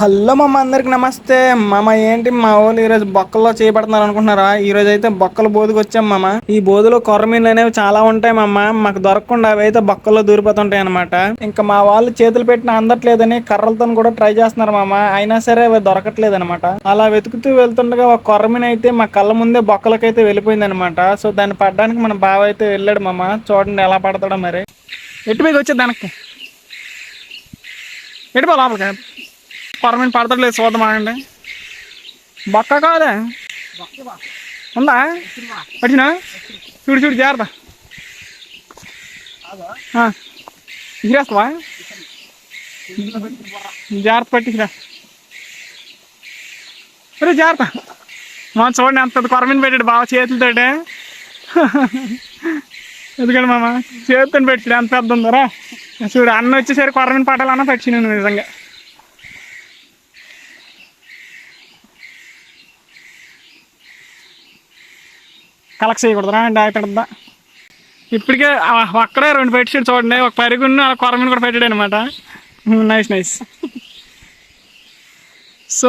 Hello మామ అందరికి నమస్తే. మామ ఏంటి మా వాళ్ళు ఈరోజు బొక్కల్లో చేపడుతున్నారు అనుకుంటున్నారా? ఈరోజు అయితే బొక్కల బోధకు వచ్చాం మామ. ఈ బోధలో కొర్రమీన్లు అనేవి చాలా ఉంటాయి మామ. మాకు దొరకకుండా అవి అయితే బొక్కల్లో దూరిపోతుంటాయి అనమాట ఇంకా మా వాళ్ళు చేతులు పెట్టిన అందట్లేదని కర్రలతో కూడా ట్రై చేస్తున్నారు మామ. అయినా సరే అవి దొరకట్లేదు అనమాట అలా వెతుకుతూ వెళ్తుండగా ఒక కొర్రమీన్ అయితే మా కళ్ళ ముందే బొక్కలకైతే వెళ్ళిపోయింది అనమాట సో దాన్ని పడడానికి మన బావ అయితే వెళ్ళాడు మామ. చూడండి ఎలా పడతాడో మరి. ఎటు మీద వచ్చేది దానికి ఎటు పో లోపలికి? పర్మనెంట్ పడతలేదు చూద్దామండి ఆగండి బొక్క కాదే? ఉందా? వచ్చినా? చూడు చూడు జాగ్రత్త. ఇరేస్తావా జాగ్రత్త పట్టిరా అరే జాగ్రత్త. మా చూడండి అంత కొరమీన పెట్టాడు బాగా చేతులతోటే. ఎందుకండి మామ? చేతితో పెట్టాడు ఎంత పెద్ద ఉందరా చూడు అన్న వచ్చేసరికి కొరమీన పట్టాలన్నా పచ్చి నేను నిజంగా. కలెక్ట్ చేయకూడదురా డాక్టర్ ఇప్పటికే అక్కడే రెండు పెట్టాడు చూడండి ఒక పరుగును అలా కొరమీన కూడా పెట్టాడు అనమాట నైస్ నైస్. సో